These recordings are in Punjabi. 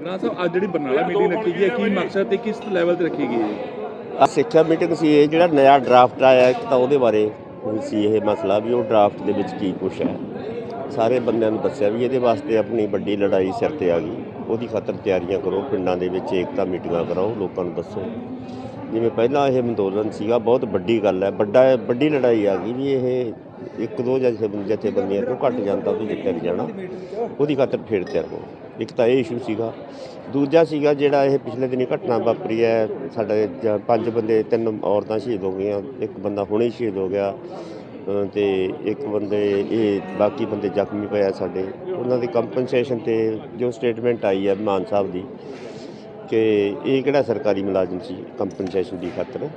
ਗ੍ਰਾਂ ਸਾਹਿਬ ਅੱਜ ਜਿਹੜੀ ਬਰਨਾਲਾ ਮੀਟਿੰਗ ਰੱਖੀ ਗਈ ਹੈ ਕੀ ਮਕਸਦ ਤੇ ਕਿਸ ਲੈਵਲ ਤੇ ਰੱਖੀ ਗਈ ਹੈ? ਆ ਸਿੱਖਿਆ ਮੀਟਿੰਗ ਸੀ ਇਹ ਜਿਹੜਾ ਨਵਾਂ ਡਰਾਫਟ ਆਇਆ ਇੱਕ ਤਾਂ ਉਹਦੇ ਬਾਰੇ ਸੀ ਇਹ ਮਸਲਾ ਵੀ ਉਹ ਡਰਾਫਟ ਦੇ ਵਿੱਚ ਕੀ ਕੁਛ ਹੈ। ਸਾਰੇ ਬੰਦਿਆਂ ਨੂੰ ਦੱਸਿਆ ਵੀ ਇਹਦੇ ਵਾਸਤੇ ਆਪਣੀ ਵੱਡੀ ਲੜਾਈ ਸਿਰ ਤੇ ਆ ਗਈ। ਉਹਦੀ ਖਾਤਰ ਤਿਆਰੀਆਂ ਕਰੋ ਪਿੰਡਾਂ ਦੇ ਵਿੱਚ ਏਕਤਾ ਮੀਟਿੰਗਾਂ ਕਰਾਓ ਲੋਕਾਂ ਨੂੰ ਦੱਸੋ। ਜਿਵੇਂ ਪਹਿਲਾਂ ਇਹ ਅੰਦੋਲਨ ਸੀਗਾ ਬਹੁਤ ਵੱਡੀ ਗੱਲ ਹੈ। ਵੱਡਾ ਵੱਡੀ ਲੜਾਈ ਆ ਗਈ ਵੀ ਇਹ ਇੱਕ ਦੋ ਜਥੇ ਜਥੇਬੰਦੀਆਂ ਤੋਂ ਘੱਟ ਜਾਂਦਾ ਉਹਦੇ ਜਿੱਤੇ ਨਹੀਂ ਜਾਣਾ। ਉਹਦੀ ਖਾਤਰ ਫੇਰ ਤਿਆਰ ਹੋ ਇੱਕ ਤਾਂ ਇਹ ਇਸ਼ੂ ਸੀਗਾ। ਦੂਜਾ ਸੀਗਾ ਜਿਹੜਾ ਇਹ ਪਿਛਲੇ ਦਿਨੀ ਘਟਨਾ ਵਾਪਰੀ ਹੈ ਸਾਡੇ ਜ- ਪੰਜ ਬੰਦੇ ਤਿੰਨ ਔਰਤਾਂ ਸ਼ਹੀਦ ਹੋ ਗਈਆਂ ਇੱਕ ਬੰਦਾ ਹੁਣੇ ਸ਼ਹੀਦ ਹੋ ਗਿਆ। ਅ, ਤੇ ਇੱਕ ਬੰਦੇ ਇਹ ਬਾਕੀ ਬੰਦੇ ਜ਼ਖਮੀ ਪਏ ਸਾਡੇ। ਉਹਨਾਂ ਦੀ ਕੰਪਨਸੇਸ਼ਨ ਤੇ ਜੋ ਸਟੇਟਮੈਂਟ ਆਈ ਹੈ ਮਾਨ ਸਾਹਿਬ ਦੀ ਕਿ ਇਹ ਕਿਹੜਾ ਸਰਕਾਰੀ ਮੁਲਾਜ਼ਮ ਸੀ ਕੰਪਨਸੇਸ਼ਨ ਦੀ ਖਾਤਰ?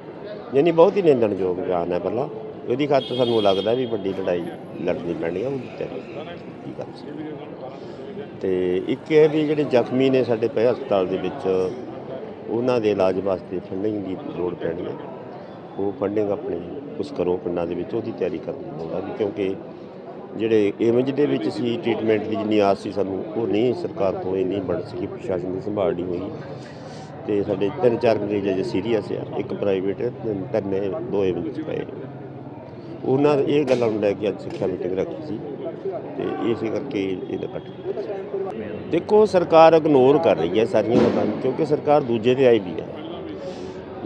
ਯਾਨੀ ਬਹੁਤ ਹੀ ਨਿੰਦਣਯੋਗ ਬਿਆਨ ਹੈ ਪਹਿਲਾਂ ਇਹਦੀ ਖਾਤਰ ਸਾਨੂੰ ਲੱਗਦਾ ਵੀ ਵੱਡੀ ਲੜਾਈ ਲੜਨੀ ਪੈਣੀ ਹੈ ਉਹ ਤੇ ਕੀ ਕਰ ਸਕਦੇ ਤੇ ਇੱਕ ਇਹ ਵੀ ਜਿਹੜੇ ਜ਼ਖਮੀ ਨੇ ਸਾਡੇ ਪਏ ਹਸਪਤਾਲ ਦੇ ਵਿੱਚ, ਉਹਨਾਂ ਦੇ ਇਲਾਜ ਵਾਸਤੇ ਫੰਡਿੰਗ ਦੀ ਲੋੜ ਪੈਣੀ ਹੈ ਉਹ ਫੰਡਿੰਗ ਆਪਣੇ ਕੁਛ ਕਰੋ ਪਿੰਡਾਂ ਦੇ ਵਿੱਚ ਉਹਦੀ ਤਿਆਰੀ ਕਰਨੀ ਹੋਗਾ ਕਿਉਂਕਿ ਜਿਹੜੇ ਇਮੇਜ ਦੇ ਵਿੱਚ ਸੀ ਟ੍ਰੀਟਮੈਂਟ ਦੀ ਜਿੰਨੀ ਆਸ ਸੀ ਸਾਨੂੰ, ਉਹ ਨਹੀਂ ਸਰਕਾਰ ਤੋਂ ਇਹ ਨਹੀਂ ਬਣ ਸਕੀ, ਪ੍ਰਸ਼ਾਸਨ ਦੀ ਸੰਭਾਲ ਨਹੀਂ ਹੋਈ। ਤੇ ਸਾਡੇ ਤਿੰਨ ਚਾਰ ਮਰੀਜ਼ ਅਜੇ ਸੀਰੀਅਸ ਆ, ਇੱਕ ਪ੍ਰਾਈਵੇਟ ਤਿੰਨੇ ਦੋ ਇਮੇਜ ਪਏ ਉਹਨਾਂ ਇਹ ਗੱਲਾਂ ਨੂੰ ਲੈ ਕੇ ਅੱਜ ਸਿੱਖਿਆ ਮੀਟਿੰਗ ਰੱਖੀ ਸੀ, ਤੇ ਇਸੇ ਕਰਕੇ ਇਹਦਾ ਕੱਟ ਦੇਖੋ, ਸਰਕਾਰ ਇਗਨੋਰ ਕਰ ਰਹੀ ਹੈ ਸਾਰੀਆਂ ਗੱਲਾਂ ਕਿਉਂਕਿ ਸਰਕਾਰ ਦੂਜੇ ਤੇ ਆਈ ਵੀ ਹੈ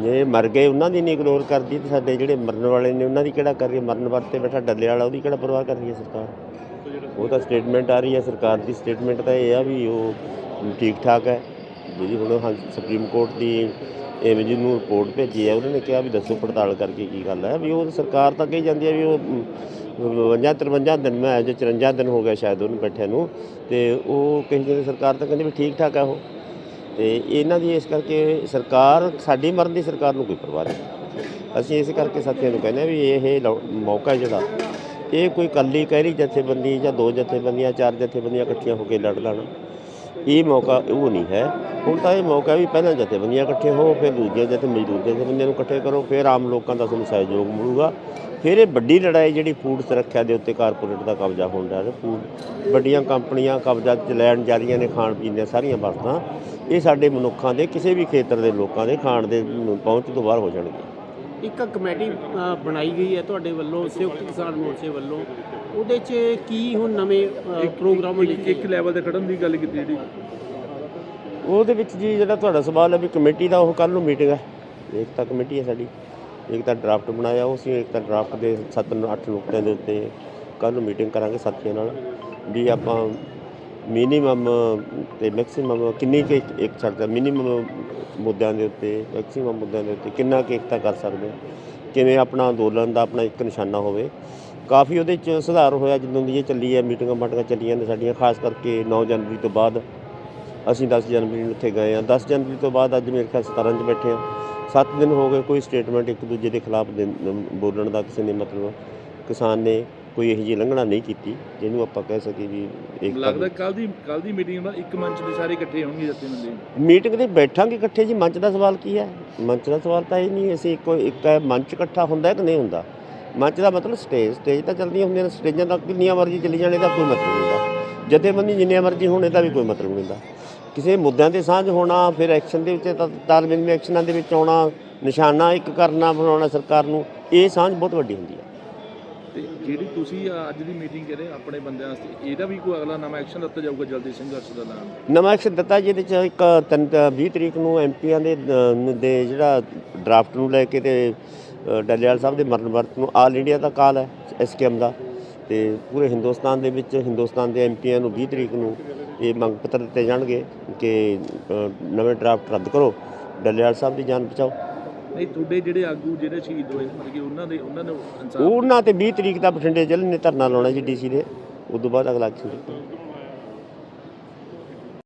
ਜੇ ਮਰ ਗਏ, ਉਹਨਾਂ ਦੀ ਨਹੀਂ ਇਗਨੋਰ ਕਰਦੀ ਤੇ ਸਾਡੇ ਜਿਹੜੇ ਮਰਨ ਵਾਲੇ ਨੇ, ਉਹਨਾਂ ਦੀ ਕਿਹੜਾ ਕਰ ਰਹੀ ਹੈ? ਮਰਨ ਵਰਤੇ ਬੈਠਾ ਡੱਲੇ ਵਾਲਾ, ਉਹਦੀ ਕਿਹੜਾ ਪਰਵਾਹ ਕਰ ਰਹੀ ਹੈ ਸਰਕਾਰ? ਉਹ ਤਾਂ ਸਟੇਟਮੈਂਟ ਆ ਰਹੀ ਹੈ, ਸਰਕਾਰ ਦੀ ਸਟੇਟਮੈਂਟ ਤਾਂ ਇਹ ਆ ਵੀ ਉਹ ਠੀਕ ਠਾਕ ਹੈ। ਜਿਹੜੀ ਹੁਣ ਹਾਂ ਸੁਪਰੀਮ ਕੋਰਟ ਦੀ ਐਵੇਂ ਜਿਹਨੂੰ ਰਿਪੋਰਟ ਭੇਜੀ ਹੈ, ਉਹਨਾਂ ਨੇ ਕਿਹਾ ਵੀ ਦੱਸੋ ਪੜਤਾਲ ਕਰਕੇ ਕੀ ਗੱਲ ਹੈ। ਵੀ ਉਹ ਸਰਕਾਰ ਤਾਂ ਕਹੀ ਜਾਂਦੀ ਹੈ ਵੀ ਉਹ 52 53 ਦਿਨ ਮੈਂ ਅਜੇ 54 ਦਿਨ ਹੋ ਗਿਆ ਸ਼ਾਇਦ ਉਹਨੂੰ ਬੈਠੇ ਨੂੰ, ਤੇ ਉਹ ਕਹੀ ਜਾਂਦੀ ਸਰਕਾਰ ਤਾਂ ਕਹਿੰਦੀ ਵੀ ਠੀਕ ਠਾਕ ਹੈ ਉਹ। ਤੇ ਇਹਨਾਂ ਦੀ ਇਸ ਕਰਕੇ ਸਰਕਾਰ, ਸਾਡੀ ਮਰਨ ਦੀ ਸਰਕਾਰ ਨੂੰ ਕੋਈ ਪਰਵਾਹ ਨਹੀਂ। ਅਸੀਂ ਇਸ ਕਰਕੇ ਸਾਥੀਆਂ ਨੂੰ ਕਹਿੰਦੇ ਹਾਂ ਵੀ ਇਹ ਲਓ- ਮੌਕਾ ਜਿਹੜਾ, ਇਹ ਕੋਈ ਕੱਲੀ ਕਹਿਰੀ ਜਥੇਬੰਦੀ ਜਾਂ ਦੋ ਜਥੇਬੰਦੀਆਂ, ਚਾਰ ਜਥੇਬੰਦੀਆਂ ਇਕੱਠੀਆਂ ਹੋ ਕੇ ਲੜ ਲੈਣ। ਇਹ ਮੌਕਾ ਉਹ ਨਹੀਂ ਹੈ। ਹੁਣ ਤਾਂ ਇਹ ਮੌਕਾ ਵੀ ਪਹਿਲਾਂ ਜਥੇਬੰਦੀਆਂ ਇਕੱਠੇ ਹੋ ਫਿਰ ਦੂਜੀਆਂ ਜਥੇ ਮਜ਼ਦੂਰ ਜਥੇਬੰਦੀਆਂ ਨੂੰ ਇਕੱਠੇ ਕਰੋ ਫਿਰ ਆਮ ਲੋਕਾਂ ਦਾ ਤੁਹਾਨੂੰ ਸਹਿਯੋਗ ਮਿਲੂਗਾ। ਫਿਰ ਇਹ ਵੱਡੀ ਲੜਾਈ ਜਿਹੜੀ ਫੂਡ ਸੁਰੱਖਿਆ ਦੇ ਉੱਤੇ ਕਾਰਪੋਰੇਟ ਦਾ ਕਬਜ਼ਾ ਹੁੰਦਾ ਹੈ ਫੂਡ ਵੱਡੀਆਂ ਕੰਪਨੀਆਂ ਕਬਜ਼ਾ ਚ ਲੈਣ ਜਾ ਰਹੀਆਂ ਨੇ ਖਾਣ ਪੀਣ ਦੀਆਂ ਸਾਰੀਆਂ ਵਸਤਾਂ ਇਹ ਸਾਡੇ ਮਨੁੱਖਾਂ ਦੇ ਕਿਸੇ ਵੀ ਖੇਤਰ ਦੇ ਲੋਕਾਂ ਦੇ ਖਾਣ ਦੇ ਪਹੁੰਚ ਤੋਂ ਬਾਹਰ ਹੋ ਜਾਣਗੇ। ਇੱਕ ਕਮੇਟੀ ਬਣਾਈ ਗਈ ਹੈ ਤੁਹਾਡੇ ਵੱਲੋਂ ਸੰਯੁਕਤ ਕਿਸਾਨ ਮੋਰਚੇ ਵੱਲੋਂ। ਉਹਦੇ 'ਚ ਕੀ ਹੁਣ ਨਵੇਂ ਪ੍ਰੋਗਰਾਮ ਇੱਕ ਲੈਵਲ ਤੇ ਖੜਨ ਦੀ ਗੱਲ ਕੀਤੀ ਜਿਹੜੀ। ਉਹਦੇ ਵਿੱਚ ਜੀ ਜਿਹੜਾ ਤੁਹਾਡਾ ਸਵਾਲ ਹੈ ਵੀ ਕਮੇਟੀ ਦਾ ਉਹ ਕੱਲ ਨੂੰ ਮੀਟਿੰਗ ਹੈ। ਏਕਤਾ ਕਮੇਟੀ ਹੈ ਸਾਡੀ। ਏਕਤਾ ਡਰਾਫਟ ਬਣਾਇਆ, ਉਹ ਅਸੀਂ ਏਕਤਾ ਡਰਾਫਟ ਦੇ 7 8 ਨੁਕਤਿਆਂ ਦੇ ਉੱਤੇ ਕੱਲ ਨੂੰ ਮੀਟਿੰਗ ਕਰਾਂਗੇ ਸਾਥੀਆਂ ਨਾਲ। ਵੀ ਆਪਾਂ ਮਿਨੀਮਮ ਤੇ ਮੈਕਸਿਮਮ ਕਿੰਨੀ ਕੁ ਇੱਕ- ਇੱਕ ਮਿਨੀਮਮ ਮੁੱਦਿਆਂ ਦੇ ਉੱਤੇ ਮੈਕਸਿਮਮ ਮੁੱਦਿਆਂ ਦੇ ਉੱਤੇ ਕਿੰਨਾ ਕੁ ਏਕਤਾ ਕਰ ਸਕਦੇ ਹਾਂ। ਕਿਵੇਂ ਆਪਣਾ ਅੰਦੋਲਨ ਦਾ ਆਪਣਾ ਇੱਕ ਨਿਸ਼ਾਨਾ ਹੋਵੇ? ਕਾਫੀ ਉਹਦੇ ਚ ਸੁਧਾਰ ਹੋਇਆ ਜਦੋਂ ਦੀ ਇਹ ਚੱਲੀ ਹੈ ਮੀਟਿੰਗਾਂ ਮਾਟੀਆਂ ਚੱਲੀਆਂ ਨੇ ਸਾਡੀਆਂ, ਖਾਸ ਕਰਕੇ 9 ਜਨਵਰੀ ਤੋਂ ਬਾਅਦ। ਅਸੀਂ 10 ਜਨਵਰੀ ਨੂੰ ਉੱਥੇ ਗਏ ਆ 10 ਜਨਵਰੀ ਤੋਂ ਬਾਅਦ ਅੱਜ ਮੇਰੇ ਖਿਆਲ 17 'ਚ ਬੈਠੇ ਆ 7 ਦਿਨ ਹੋ ਗਏ ਕੋਈ ਸਟੇਟਮੈਂਟ ਇੱਕ ਦੂਜੇ ਦੇ ਖਿਲਾਫ ਬੋਲਣ ਦਾ ਕਿਸੇ ਨੇ ਮਤਲਬ ਕਿਸਾਨ ਨੇ ਕੋਈ ਇਹੋ ਜਿਹੀ ਲੰਘਣਾ ਨਹੀਂ ਕੀਤੀ ਜਿਹਨੂੰ ਆਪਾਂ ਕਹਿ ਸਕੀਏ ਵੀ ਇੱਕ ਲੱਗਦਾ ਕੱਲ ਦੀ ਕੱਲ ਦੀ ਮੀਟਿੰਗ ਨਾਲ ਇੱਕ ਮੰਚ ਤੇ ਸਾਰੇ ਇਕੱਠੇ ਹੋਣਗੇ ਜਥੇਬੰਦੀ ਮੀਟਿੰਗ ਦੇ ਬੈਠਾਂਗੇ ਇਕੱਠੇ ਜੀ ਮੰਚ ਦਾ ਸਵਾਲ ਕੀ ਹੈ? ਮੰਚ ਦਾ ਸਵਾਲ ਤਾਂ ਇਹ ਨਹੀਂ ਅਸੀਂ ਇੱਕੋ ਇੱਕ ਹੈ ਮੰਚ ਇਕੱਠਾ ਹੁੰਦਾ ਹੈ ਕਿ ਨਹੀਂ ਹੁੰਦਾ? ਮੰਚ ਦਾ ਮਤਲਬ ਸਟੇਜ ਸਟੇਜ ਤਾਂ ਚੱਲਦੀਆਂ ਹੁੰਦੀਆਂ ਨੇ ਸਟੇਜਾਂ ਤੱਕ ਕਿੰਨੀਆਂ ਮਰਜ਼ੀ ਚੱਲੀ ਜਾਣ ਇਹਦਾ ਕੋਈ ਮਤਲਬ ਨਹੀਂ ਹੁੰਦਾ। ਜਥੇਬੰਦੀ ਜਿੰਨੀਆਂ ਮਰਜ਼ੀ ਹੋਣ ਇਹਦਾ ਵੀ ਕੋਈ ਮਤਲਬ ਨਹੀਂ ਹੁੰਦਾ। ਕਿਸੇ ਮੁੱਦਿਆਂ ਤੇ ਸਾਂਝ ਹੋਣਾ ਫਿਰ ਐਕਸ਼ਨ ਦੇ ਵਿੱਚ ਤਾਲਮੇਲ ਐਕਸ਼ਨਾਂ ਦੇ ਵਿੱਚ ਆਉਣਾ ਨਿਸ਼ਾਨਾ ਇੱਕ ਕਰਨਾ ਬਣਾਉਣਾ ਸਰਕਾਰ ਨੂੰ ਇਹ ਸਾਂਝ ਬਹੁਤ ਵੱਡੀ ਹੁੰਦੀ ਹੈ। ਤੇ ਜਿਹੜੀ ਤੁਸੀਂ ਅੱਜ ਦੀ ਮੀਟਿੰਗ ਕਰ ਆਪਣੇ ਬੰਦਿਆਂ ਵਾਸਤੇ ਇਹਦਾ ਵੀ ਕੋਈ ਅਗਲਾ ਨਵਾਂ ਐਕਸ਼ਨ ਲਿੱਤਾ ਜਾਊਗਾ ਜਲਦੀ ਸੰਘਰਸ਼ ਦਾ ਐਲਾਨ? ਨਵਾਂ ਐਕਸ਼ਨ ਦਿੱਤਾ ਜਿਹਦੇ ਚ ਇੱਕ ਤਿੰਨ 20 ਤਰੀਕ ਨੂੰ ਐਮਪੀਆਂ ਦੇ ਦੇ ਜਿਹੜਾ ਡਰਾਫਟ ਨੂੰ ਲੈ ਕੇ ਤੇ ਡੱਲੇਵਾਲ ਸਾਹਿਬ ਦੇ ਮਰਨ ਵਰਤ ਨੂੰ ਆਲ ਇੰਡੀਆ ਦਾ ਕਾਲ ਹੈ ਐਸਕੇਐਮ ਦਾ। ਤੇ ਪੂਰੇ ਹਿੰਦੁਸਤਾਨ ਦੇ ਵਿੱਚ ਹਿੰਦੁਸਤਾਨ ਦੇ ਐਮਪੀਆਂ ਨੂੰ 20 ਤਰੀਕ ਨੂੰ ਇਹ ਮੰਗ ਪੱਤਰ ਦਿੱਤੇ ਜਾਣਗੇ ਕਿ ਨਵੇਂ ਡਰਾਫਟ ਰੱਦ ਕਰੋ। ਡੱਲੇਵਾਲ ਸਾਹਿਬ ਦੀ ਜਾਨ ਬਚਾਓ। ਨਹੀਂ ਤੁਹਾਡੇ ਜਿਹੜੇ ਆਗੂ ਜਿਹੜੇ ਸ਼ਹੀਦ ਹੋਏ ਮਤਲਬ ਕਿ ਉਹਨਾਂ ਦੇ ਉਹਨਾਂ ਨੂੰ ਇਨਸਾਫ ਉਹਨਾਂ ਤੇ 20 ਤਰੀਕ ਦਾ ਬਠਿੰਡੇ ਜ਼ਿਲ੍ਹੇ ਨੇ ਧਰਨਾ ਲਾਉਣਾ ਜੀ ਡੀਸੀ ਦੇ। ਉਸ ਤੋਂ ਬਾਅਦ ਅਗਲਾ ਐਕਸ਼ਨ।